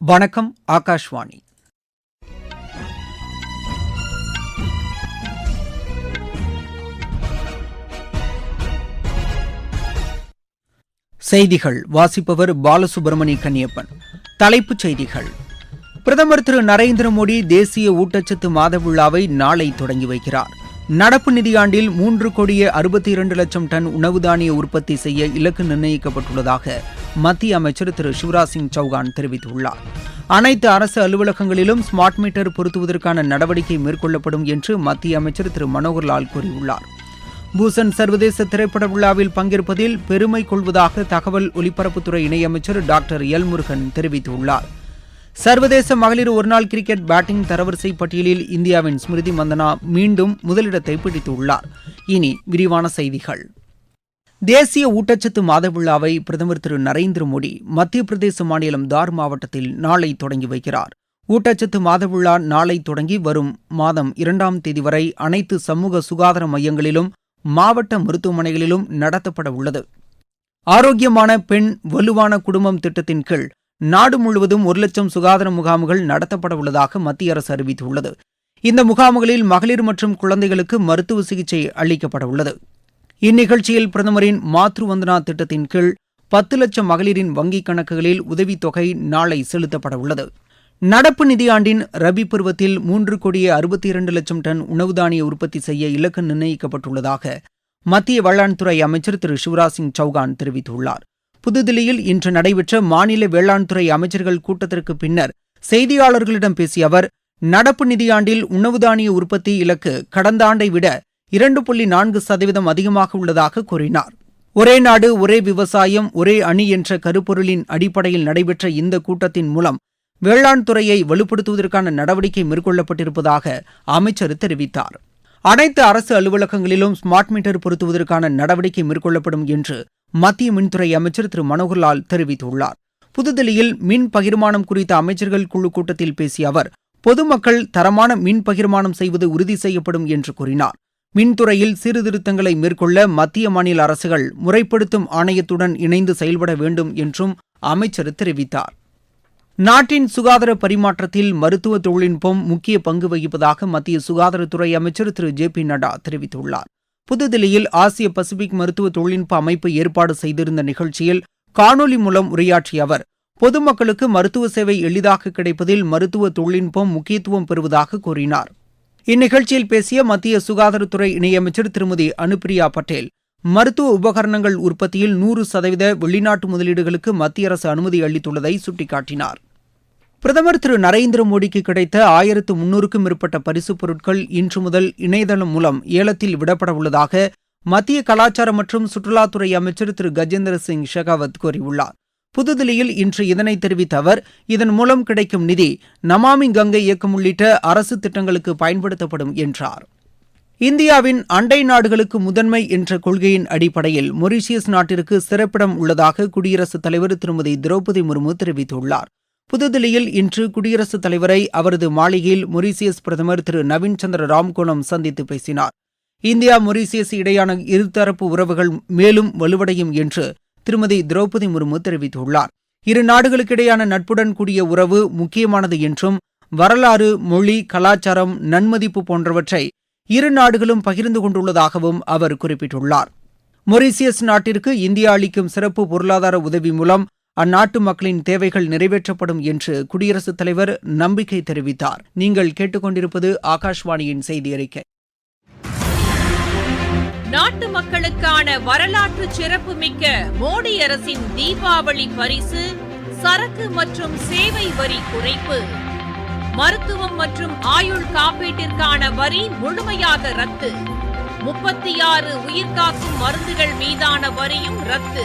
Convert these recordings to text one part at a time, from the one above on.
வணக்கம் ஆகாஷ்வாணி. செய்திகள் வாசிப்பவர் பாலசுப்ரமணி கன்னியப்பன். தலைப்புச் செய்திகள். பிரதமர் திரு. நரேந்திர மோடி தேசிய ஊட்டச்சத்து மாத விழாவை நாளை தொடங்கி வைக்கிறார். நடப்பு நிதியாண்டில் மூன்று கோடியே அறுபத்தி இரண்டு லட்சம் டன் உணவு தானிய உற்பத்தி செய்ய இலக்கு நிர்ணயிக்கப்பட்டுள்ளதாக மத்திய அமைச்சர் திரு சிவராஜ் சிங் சௌகான் தெரிவித்துள்ளார். அனைத்து அரசு அலுவலகங்களிலும் ஸ்மார்ட் மீட்டர் பொருத்துவதற்கான நடவடிக்கை மேற்கொள்ளப்படும் என்று மத்திய அமைச்சர் திரு மனோகர்லால் கூறியுள்ளார். பூசன் சர்வதேச திரைப்பட விழாவில் பங்கேற்பதில் பெருமை கொள்வதாக தகவல் ஒலிபரப்புத்துறை இணையமைச்சர் டாக்டர் எல் முருகன் தெரிவித்துள்ளார். சர்வதேச மகளிர் ஒருநாள் கிரிக்கெட் பேட்டிங் தரவரிசை பட்டியலில் இந்தியாவின் ஸ்மிருதி மந்தனா மீண்டும் முதலிடத்தை பிடித்துள்ளார். இனி விரிவான செய்திகள். தேசிய ஊட்டச்சத்து மாத விழாவை பிரதமர் திரு நரேந்திர மோடி மத்திய பிரதேச மாநிலம் தார் மாவட்டத்தில் நாளை தொடங்கி வைக்கிறார். ஊட்டச்சத்து மாத விழா நாளை தொடங்கி வரும் மாதம் இரண்டாம் தேதி வரை அனைத்து சமூக சுகாதார மையங்களிலும் மாவட்ட மருத்துவமனைகளிலும் நடத்தப்பட உள்ளது. ஆரோக்கியமான பெண் வலுவான குடும்பம் திட்டத்தின் கீழ் நாடு முழுவதும் ஒரு லட்சம் சுகாதார முகாம்கள் நடத்தப்பட உள்ளதாக மத்திய அரசு அறிவித்துள்ளது. இந்த முகாம்களில் மகளிர் மற்றும் குழந்தைகளுக்கு மருத்துவ சிகிச்சை அளிக்கப்பட உள்ளது. இந்நிகழ்ச்சியில் பிரதமரின் மாத்ரு வந்தனா திட்டத்தின் கீழ் பத்து லட்சம் மகளிரின் வங்கிக் கணக்குகளில் உதவித்தொகை நாளை செலுத்தப்பட உள்ளது. நடப்பு நிதியாண்டின் ரபி பருவத்தில் மூன்று கோடியே அறுபத்தி இரண்டு லட்சம் டன் உணவு தானிய உற்பத்தி செய்ய இலக்கு நிர்ணயிக்கப்பட்டுள்ளதாக மத்திய வேளாண்துறை அமைச்சர் திரு சிவராஜ் சிங் சௌகான் தெரிவித்துள்ளார். புதுதில்லியில் இன்று நடைபெற்ற மாநில வேளாண் துறை அமைச்சர்கள் கூட்டத்திற்கு பின்னர் செய்தியாளர்களிடம் பேசிய அவர் நடப்பு நிதியாண்டில் உணவு தானிய உற்பத்தி இலக்கு கடந்த ஆண்டை விட இரண்டு புள்ளி நான்கு சதவீதம் அதிகமாக உள்ளதாக கூறினார். ஒரே நாடு ஒரே விவசாயம் ஒரே அணி என்ற கருப்பொருளின் அடிப்படையில் நடைபெற்ற இந்த கூட்டத்தின் மூலம் வேளாண் துறையை வலுப்படுத்துவதற்கான நடவடிக்கை மேற்கொள்ளப்பட்டிருப்பதாக அமைச்சர் தெரிவித்தார். அனைத்து அரசு அலுவலகங்களிலும் ஸ்மார்ட் மீட்டர் பொருத்துவதற்கான நடவடிக்கை மேற்கொள்ளப்படும் என்று மத்திய மின்துறை அமைச்சர் திரு. மனோகர்லால் தெரிவித்துள்ளார். புதுதில்லியில் மின் பகிர்மானம் குறித்த அமைச்சர்கள் குழு கூட்டத்தில் பேசிய அவர் பொதுமக்கள் தரமான மின் பகிர்மானம் செய்வது உறுதி செய்யப்படும் என்று கூறினார். மின்துறையில் சீர்திருத்தங்களை மேற்கொள்ள மத்திய மாநில அரசுகள் முறைப்படுத்தும் ஆணையத்துடன் இணைந்து செயல்பட வேண்டும் என்றும் அமைச்சர் தெரிவித்தார். நாட்டின் சுகாதார பரிமாற்றத்தில் மருத்துவ தொழில்நுட்பம் முக்கிய பங்கு வகிப்பதாக மத்திய சுகாதாரத்துறை அமைச்சர் திரு. ஜே. பி. நட்டா தெரிவித்துள்ளார். புதுதில்லியில் ஆசிய பசிபிக் மருத்துவ தொழில்நுட்ப அமைப்பு ஏற்பாடு செய்திருந்த நிகழ்ச்சியில் காணொலி மூலம் உரையாற்றிய அவர் பொதுமக்களுக்கு மருத்துவ சேவை எளிதாக கிடைப்பதில் மருத்துவ தொழில்நுட்பம் முக்கியத்துவம் பெறுவதாக கூறினார். இந்நிகழ்ச்சியில் பேசிய மத்திய சுகாதாரத்துறை இணையமைச்சர் திருமதி அனுப்பிரியா பட்டேல் மருத்துவ உபகரணங்கள் உற்பத்தியில் நூறு சதவீத வெளிநாட்டு முதலீடுகளுக்கு மத்திய அரசு அனுமதி அளித்துள்ளதை சுட்டிக்காட்டினார். பிரதமர் திரு நரேந்திர மோடிக்கு கிடைத்த ஆயிரத்து முன்னூறுக்கும் மேற்பட்ட பரிசுப் பொருட்கள் இன்று முதல் இணையதளம் மூலம் ஏலத்தில் விடப்பட உள்ளதாக மத்திய கலாச்சாரம் மற்றும் சுற்றுலாத்துறை அமைச்சர் திரு கஜேந்திர சிங் ஷெகாவத் கூறியுள்ளார். புதுதில்லியில் இன்று இதனை தெரிவித்த அவர் இதன் மூலம் கிடைக்கும் நிதி நமாமி கங்கை இயக்கம் உள்ளிட்ட அரசு திட்டங்களுக்கு பயன்படுத்தப்படும் என்றார். இந்தியாவின் அண்டை நாடுகளுக்கு முதன்மை என்ற கொள்கையின் அடிப்படையில் மொரீஷியஸ் நாட்டிற்கு சிறப்பிடம் உள்ளதாக குடியரசுத் தலைவர் திருமதி திரௌபதி முர்மு தெரிவித்துள்ளார். புதுதில்லியில் இன்று குடியரசுத் தலைவரை அவரது மாளிகையில் மொரீசியஸ் பிரதமர் திரு நவீன் சந்திர ராம்கோணம் சந்தித்து பேசினார். இந்தியா மொரீசியஸ் இடையான இருதரப்பு உறவுகள் மேலும் வலுவடையும் என்று திருமதி திரௌபதி முர்மு தெரிவித்துள்ளார். இரு நாடுகளுக்கிடையான நட்புடன் கூடிய உறவு முக்கியமானது என்றும் வரலாறு மொழி கலாச்சாரம் நன்மதிப்பு போன்றவற்றை இரு நாடுகளும் பகிர்ந்து கொண்டுள்ளதாகவும் அவர் குறிப்பிட்டுள்ளார். மொரீசியஸ் நாட்டிற்கு இந்தியா அளிக்கும் சிறப்பு பொருளாதார உதவி மூலம் அந்நாட்டு மக்களின் தேவைகள் நிறைவேற்றப்படும் என்று குடியரசுத் தலைவர் நம்பிக்கை தெரிவித்தார். நீங்கள் கேட்டுக்கொண்டிருப்பது ஆகாஷ்வாணியின் செய்தி அறிக்கை. நாட்டு மக்களுக்கான வரலாற்று சிறப்புமிக்க மோடி அரசின் தீபாவளி பரிசு சரக்கு மற்றும் சேவை வரி குறைப்பு மருத்துவம் மற்றும் ஆயுள் காப்பீட்டிற்கான வரி முழுமையாக ரத்து முப்பத்தி ஆறு உயிர்காக்கும் மருந்துகள் மீதான வரியும் ரத்து.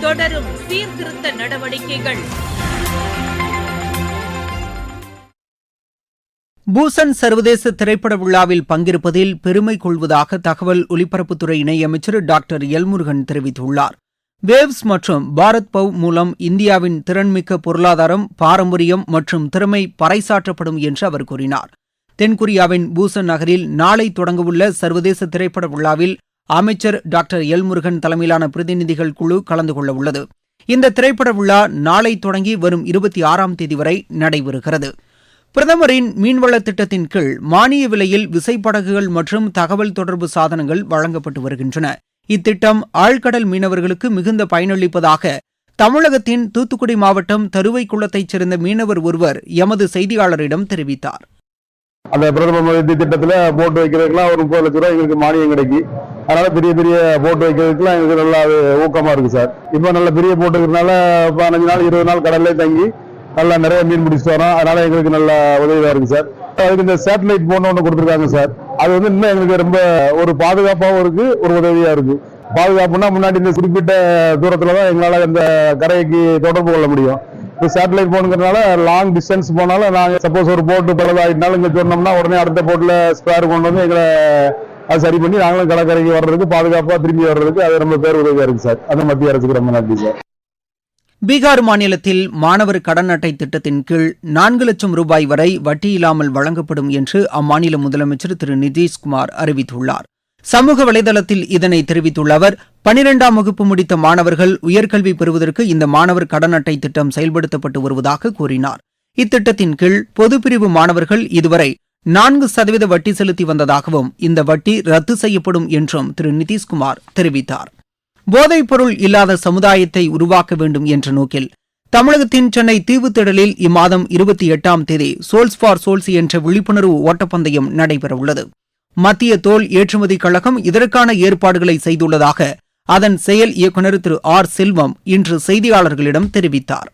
தொடரும் சீர்திருத்த நடவடிக்கைகள். பூசன் சர்வதேச திரைப்பட விழாவில் பங்கேற்பதில் பெருமை கொள்வதாக தகவல் ஒலிபரப்புத்துறை இணையமைச்சர் டாக்டர் எல்முருகன் தெரிவித்துள்ளார். வேவ்ஸ் மற்றும் பாரத் பவ் மூலம் இந்தியாவின் திறன்மிக்க பொருளாதாரம் பாரம்பரியம் மற்றும் திறமை பறைசாற்றப்படும் என்று அவர் கூறினார். தென்கொரியாவின் பூசன் நகரில் நாளை தொடங்கவுள்ள சர்வதேச திரைப்பட விழாவில் அமைச்சர் டாக்டர் எல்முருகன் தலைமையிலான பிரதிநிதிகள் குழு கலந்து கொள்ள உள்ளது. இந்த திரைப்பட விழா நாளை தொடங்கி வரும் இருபத்தி ஆறாம் தேதி வரை நடைபெறுகிறது. பிரதமரின் மீன்வள திட்டத்தின் கீழ் மானிய விலையில் விசைப்படகுகள் மற்றும் தகவல் தொடர்பு சாதனங்கள் வழங்கப்பட்டு வருகின்றன. இத்திட்டம் ஆழ்கடல் மீனவர்களுக்கு மிகுந்த பயனளிப்பதாக தமிழகத்தின் தூத்துக்குடி மாவட்டம் தருவைக்குளத்தைச் சேர்ந்த மீனவர் ஒருவர் எமது செய்தியாளரிடம் தெரிவித்தார். அந்த பிரதம மோடி திட்டத்தில் போட்டு வைக்கிறதுக்குலாம் ஒரு முப்பது லட்ச ரூபா எங்களுக்கு மானியம் கிடைக்கி அதனால பெரிய பெரிய போட்டு வைக்கிறதுக்குலாம் எங்களுக்கு நல்லா ஊக்கமாக இருக்குது இருக்கு சார். இப்போ நல்ல பெரிய போட்டு இருக்கிறதுனால பதினஞ்சு நாள் இருபது நாள் கடல்லே தங்கி நல்லா நிறைய மீன் பிடிச்சிட்டு வரோம். அதனால எங்களுக்கு நல்ல உதவியாக இருக்கு சார். அதுக்கு இந்த சேட்டலைட் போன் ஒன்று கொடுத்துருக்காங்க சார். அது வந்து இன்னும் எங்களுக்கு ரொம்ப ஒரு பாதுகாப்பாகவும் இருக்கு ஒரு உதவியாக இருக்கு. பாதுகாப்புனா முன்னாடி இந்த குறிப்பிட்ட தூரத்தில் தான் எங்களால் இந்த கரைக்கு தொடர்பு கொள்ள முடியும். இப்போ சேட்டலைட் போனுங்கிறதுனால லாங் டிஸ்டன்ஸ் போனாலும் நாங்கள் சப்போஸ் ஒரு போட்டு பழுதாயிட்டாலும் இங்கே சொன்னோம்னா உடனே அடுத்த போட்டில் ஸ்பேர் கொண்டு வந்து எங்களை அது சரி பண்ணி நாங்களும் கடற்கரைக்கு வர்றதுக்கு பாதுகாப்பாக திரும்பி வர்றதுக்கு அது ரொம்ப பேர் உதவியாக இருக்கு சார். அந்த மத்திய அரசுக்கு ரொம்ப நன்றி சார். பீகார் மாநிலத்தில் மாணவர் கடன் அட்டை திட்டத்தின் கீழ் நான்கு லட்சம் ரூபாய் வரை வட்டி இல்லாமல் வழங்கப்படும் என்று அம்மாநில முதலமைச்சர் திரு நிதிஷ்குமார் அறிவித்துள்ளார். சமூக வலைதளத்தில் இதனை தெரிவித்துள்ள அவர் பனிரெண்டாம் வகுப்பு முடித்த மாணவர்கள் உயர்கல்வி பெறுவதற்கு இந்த மாணவர் கடன் அட்டை திட்டம் செயல்படுத்தப்பட்டு வருவதாக கூறினார். இத்திட்டத்தின் கீழ் பொதுப்பிரிவு மாணவர்கள் இதுவரை நான்கு சதவீத வட்டி செலுத்தி வந்ததாகவும் இந்த வட்டி ரத்து செய்யப்படும் என்றும் திரு நிதிஷ்குமார் தெரிவித்தார். போதைப் பொருள் இல்லாத சமுதாயத்தை உருவாக்க வேண்டும் என்ற நோக்கில் தமிழகத்தின் சென்னை தீவுத்திடலில் இம்மாதம் இருபத்தி எட்டாம் தேதி சோல்ஸ் ஃபார் சோல்ஸ் என்ற விழிப்புணர்வு ஓட்டப்பந்தயம் நடைபெறவுள்ளது. மத்திய தோல் ஏற்றுமதி கழகம் இதற்கான ஏற்பாடுகளை செய்துள்ளதாக அதன் செயல் இயக்குநர் திரு ஆர் செல்வம் இன்று செய்தியாளர்களிடம் தெரிவித்தார்.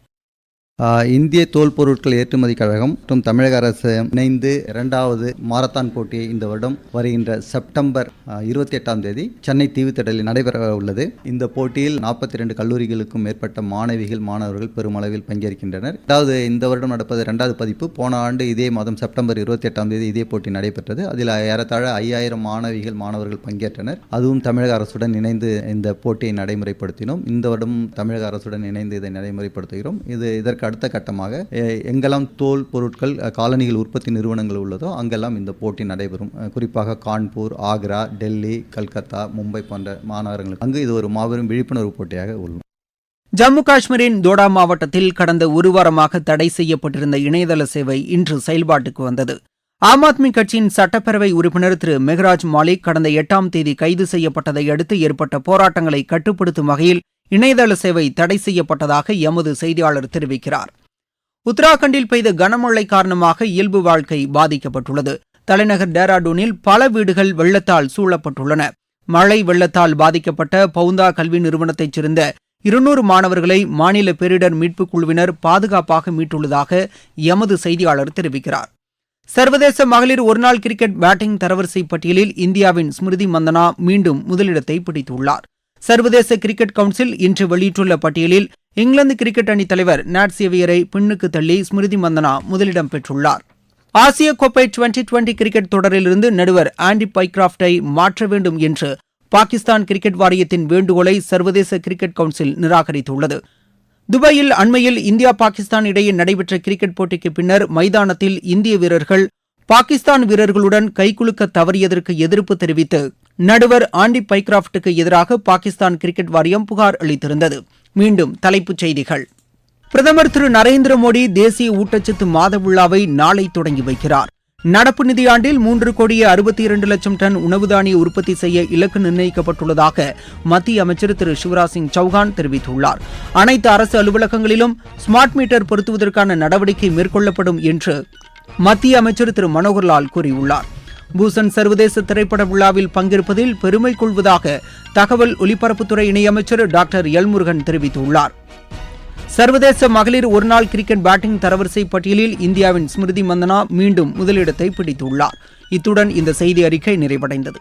இந்திய தோல் பொருட்கள் ஏற்றுமதி கழகம் மற்றும் தமிழக அரசு இணைந்து இரண்டாவது மாரத்தான் போட்டியை இந்த வருடம் வருகின்ற செப்டம்பர் இருபத்தி எட்டாம் தேதி சென்னை தீவுத்திடலில் நடைபெற உள்ளது. இந்த போட்டியில் நாற்பத்தி ரெண்டு கல்லூரிகளுக்கும் மேற்பட்ட மாணவிகள் மாணவர்கள் பெருமளவில் பங்கேற்கின்றனர். அதாவது இந்த வருடம் நடப்பது இரண்டாவது பதிப்பு. போன ஆண்டு இதே மாதம் செப்டம்பர் இருபத்தி எட்டாம் தேதி இதே போட்டி நடைபெற்றது. அதில் ஏறத்தாழ ஐயாயிரம் மாணவிகள் மாணவர்கள் பங்கேற்றனர். அதுவும் தமிழக அரசுடன் இணைந்து இந்த போட்டியை நடைமுறைப்படுத்தினோம். இந்த வருடம் தமிழக அரசுடன் இணைந்து இதை நடைமுறைப்படுத்துகிறோம். இது இதற்கு அடுத்த கட்டமாக எங்கெல்லாம் தோல் பொருட்கள் காலனிகள் உற்பத்தி நிறுவனங்கள் உள்ளதோ அங்கெல்லாம் இந்த போட்டி நடைபெறும். குறிப்பாக கான்பூர் ஆக்ரா டெல்லி கல்கத்தா மும்பை போன்ற மாநகரங்களுக்கு. அங்கு இது ஒரு மாபெரும் விழிப்புணர்வு போட்டியாக உள்ளது. ஜம்மு காஷ்மீரின் தோடா மாவட்டத்தில் கடந்த ஒரு வாரமாக தடை செய்யப்பட்டிருந்த இணையதள சேவை இன்று செயல்பாட்டுக்கு வந்தது. ஆம் ஆத்மி கட்சியின் சட்டப்பேரவை உறுப்பினர் திரு. மெஹராஜ் மாலிக் கடந்த எட்டாம் தேதி கைது செய்யப்பட்டதை அடுத்து ஏற்பட்ட போராட்டங்களை கட்டுப்படுத்தும் வகையில் இணையதள சேவை தடை செய்யப்பட்டதாக எமது செய்தியாளர் தெரிவிக்கிறார். உத்தராகண்டில் பெய்த கனமழை காரணமாக இயல்பு வாழ்க்கை பாதிக்கப்பட்டுள்ளது. தலைநகர் டேராடூனில் பல வீடுகள் வெள்ளத்தால் சூழப்பட்டுள்ளன. மழை வெள்ளத்தால் பாதிக்கப்பட்ட பவுந்தா கல்வி நிறுவனத்தைச் சேர்ந்த இருநூறு மாணவர்களை மாநில பேரிடர் மீட்புக் குழுவினர் பாதுகாப்பாக மீட்டுள்ளதாக எமது செய்தியாளர் தெரிவிக்கிறார். சர்வதேச மகளிர் ஒருநாள் கிரிக்கெட் பேட்டிங் தரவரிசை பட்டியலில் இந்தியாவின் ஸ்மிருதி மந்தனா மீண்டும் முதலிடத்தை பிடித்துள்ளார். சர்வதேச கிரிக்கெட் கவுன்சில் இன்று வெளியிட்டுள்ள பட்டியலில் இங்கிலாந்து கிரிக்கெட் அணித் தலைவர் நாட் சேவியரை பின்னுக்கு தள்ளி ஸ்மிருதி மந்தனா முதலிடம் பெற்றுள்ளார். ஆசிய கோப்பை டுவெண்டி டுவெண்டி கிரிக்கெட் தொடரிலிருந்து நடுவர் ஆண்டி பைக்ராப்டை மாற்ற வேண்டும் என்று பாகிஸ்தான் கிரிக்கெட் வாரியத்தின் வேண்டுகோளை சர்வதேச கிரிக்கெட் கவுன்சில் நிராகரித்துள்ளது. துபாயில் அண்மையில் இந்தியா பாகிஸ்தான் இடையே நடைபெற்ற கிரிக்கெட் போட்டிக்கு பின்னர் மைதானத்தில் இந்திய வீரர்கள் பாகிஸ்தான் வீரர்களுடன் கைகுலுக்க தவறியதற்கு எதிர்ப்பு தெரிவித்து நடுவர் ஆண்டி பைக்ராப்டுக்கு எதிராக பாகிஸ்தான் கிரிக்கெட் வாரியம் புகார் அளித்திருந்தது. மீண்டும் தலைப்புச் செய்திகள். பிரதமர் திரு நரேந்திர மோடி தேசிய ஊட்டச்சத்து மாத விழாவை நாளை தொடங்கி வைக்கிறார். நடப்பு நிதியாண்டில் மூன்று கோடியே அறுபத்தி இரண்டு லட்சம் டன் உணவு தானிய உற்பத்தி செய்ய இலக்கு நிர்ணயிக்கப்பட்டுள்ளதாக மத்திய அமைச்சர் திரு சிவராஜ் சிங் சௌகான் தெரிவித்துள்ளார். அனைத்து அரசு அலுவலகங்களிலும் ஸ்மார்ட் மீட்டர் பொருத்துவதற்கான நடவடிக்கை மேற்கொள்ளப்படும் என்று மத்திய அமைச்சர் திரு மனோகர்லால் கூறியுள்ளார். பூசன் சர்வதேச திரைப்பட விழாவில் பங்கேற்பதில் பெருமை கொள்வதாக தகவல் ஒலிபரப்புத்துறை இணையமைச்சர் டாக்டர் எல்முருகன் தெரிவித்துள்ளார். சர்வதேச மகளிர் ஒருநாள் கிரிக்கெட் பேட்டிங் தரவரிசை பட்டியலில் இந்தியாவின் ஸ்மிருதி மந்தனா மீண்டும் முதலிடத்தை பிடித்துள்ளார். இத்துடன் இந்த செய்தி அறிக்கை நிறைவடைந்தது.